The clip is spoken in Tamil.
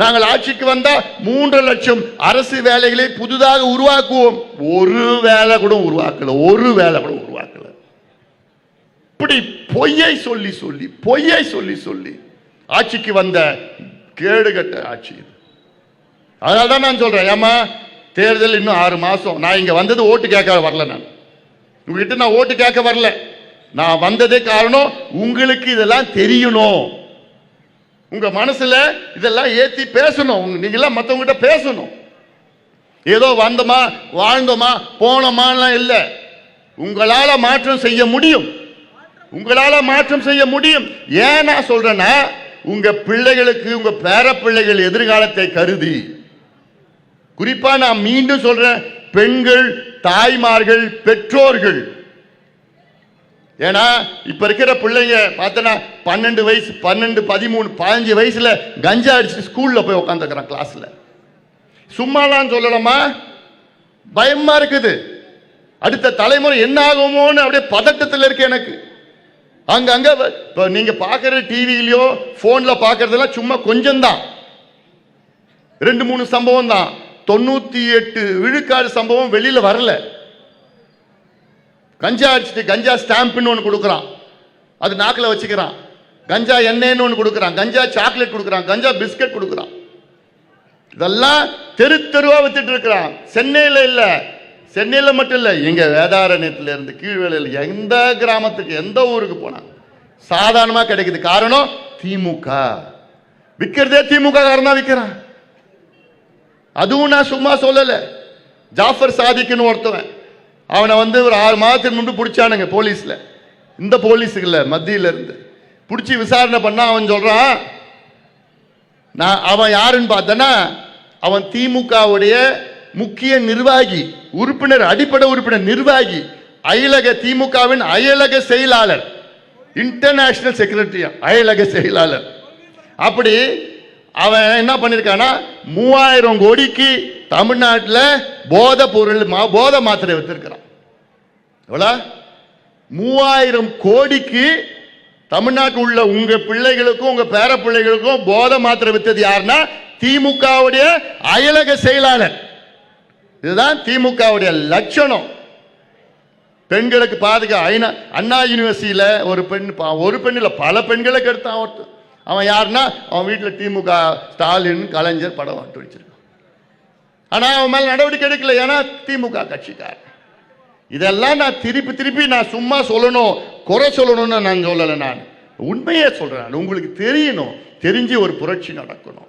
நாங்கள் ஆட்சிக்கு வந்தா மூன்று லட்சம் அரசு வேலைகளை புதிதாக உருவாக்குவோம். ஒரு வேலை கூட உருவாக்கல ஒரு வேலை கூட உருவாக்கல. இப்படி பொய்யை சொல்லி சொல்லி பொய்யை சொல்லி சொல்லி ஆட்சிக்கு வந்த கேடுகட்ட ஆட்சி இது. அதனால தான் நான் சொல்றேன் ஏமா தேர்தல் இன்னும் ஆறு மாசம். நான் இங்க வந்தது ஓட்டு கேட்க வரல நான். உங்ககிட்ட நான் ஓட்டு கேட்க வரல. நான் வந்ததே காரணம் உங்களுக்கு இதெல்லாம் தெரியணும். உங்க மனசுல இதெல்லாம் ஏத்தி பேசணும். உங்க- நீங்களாம் எல்லாம் பேசணும். ஏதோ வந்தோமா வாழ்ந்தோமா போனோமாலாம் இல்லை. உங்களால மாற்றம் செய்ய முடியும். உங்களால மாற்றம் செய்ய முடியும். ஏன் நான் சொல்றேன்னா உங்க பிள்ளைகளுக்கு உங்க பேர பிள்ளைகள் எதிர்காலத்தை கருதி. குறிப்பா நான் மீண்டும் சொல்றேன் பெண்கள் தாய்மார்கள் பெற்றோர்கள். ஏன்னா இப்ப இருக்கிற பிள்ளைங்க பார்த்தனா பன்னெண்டு வயசு பன்னெண்டு பதிமூணு பதினஞ்சு வயசுல கஞ்சா அடிச்சு ஸ்கூல்ல போய் உட்காந்துக்கிறான் கிளாஸ்ல சும்மாலாம் சொல்லலாமா பயமா இருக்குது. அடுத்த தலைமுறை என்ன ஆகுமோன்னு அப்படியே பதட்டத்தில் இருக்கு எனக்கு. அங்க அங்க நீங்கள் பார்க்குற நீங்க பாக்குற பார்க்குறதெல்லாம் போன்ல பாக்குறதெல்லாம் சும்மா கொஞ்சம் தான் ரெண்டு மூணு சம்பவம் தான் தொண்ணூத்தி எட்டு விழுக்காடு சம்பவம் வெளியில வரல. கஞ்சா அடிச்சுட்டு கஞ்சா ஸ்டாம்ப்னு ஒன்று கொடுக்குறான். அது நாக்கில் வச்சுக்கிறான். கஞ்சா எண்ணெய்னு ஒன்று கொடுக்குறான். கஞ்சா சாக்லேட் கொடுக்குறான். கஞ்சா பிஸ்கட் கொடுக்குறான். இதெல்லாம் தெரு தெருவாக வித்துட்டு இருக்கிறான். சென்னையில் இல்லை. சென்னையில் மட்டும் இல்லை. எங்கள் வேதாரண்யத்துல இருந்து கீழ்வேலையில் எந்த கிராமத்துக்கு எந்த ஊருக்கு போனான் சாதாரணமாக கிடைக்குது. காரணம் திமுக. விற்கிறதே திமுக காரணம் விற்கிறான் அதுவும் நான் சும்மா சொல்லலை. ஜாஃபர் சாதிக்குன்னு ஒருத்தவன். அவனை வந்து ஒரு ஆறு மாதத்துக்கு முன்பு பிடிச்சானுங்க போலீஸில். இந்த போலீஸுக்கு இல்லை மத்தியிலேருந்து பிடிச்சி விசாரணை பண்ணா அவன் சொல்றான் நான் அவன் யாருன்னு பார்த்தனா அவன் திமுகவுடைய முக்கிய நிர்வாகி உறுப்பினர் அடிப்படை உறுப்பினர் நிர்வாகி அயலக திமுகவின் அயலக செயலாளர் இன்டர்நேஷனல் செக்ரட்டரி அயலக செயலாளர். அப்படி அவன் என்ன பண்ணிருக்கானா மூவாயிரம் கோடிக்கு தமிழ்நாட்டில் போத பொருள் மா- போத மாத்திரை வித்திருக்கிறான். எவ்வளோ? மூவாயிரம் கோடிக்கு தமிழ்நாட்டில் உள்ள உங்க பிள்ளைகளுக்கும் உங்க பேர பிள்ளைகளுக்கும் போதை மாத்திரை வித்தது யாருன்னா திமுகவுடைய அயலக செயலாளர். இதுதான் திமுகவுடைய லட்சணம். பெண்களுக்கு பாதுகா ஐநா அண்ணா யூனிவர்சிட்டியில் ஒரு பெண் ஒரு பெண்ணில் பல பெண்களை கெடுத்தான் ஒருத்தன். அவன் யாருன்னா அவன் வீட்டில் திமுக ஸ்டாலின் கலைஞர் படம் வந்து வச்சிருக்கான். ஆனால் அவன் மேலே நடவடிக்கை எடுக்கல. ஏன்னா திமுக கட்சிக்காரன். இதெல்லாம் நான் திருப்பி திருப்பி நான் சும்மா சொல்லணும். குறை சொல்லணும்னு நான் சொல்லலை நான். உண்மையே சொல்கிறேன் உங்களுக்கு தெரியணும். தெரிஞ்சு ஒரு புரட்சி நடக்கணும்.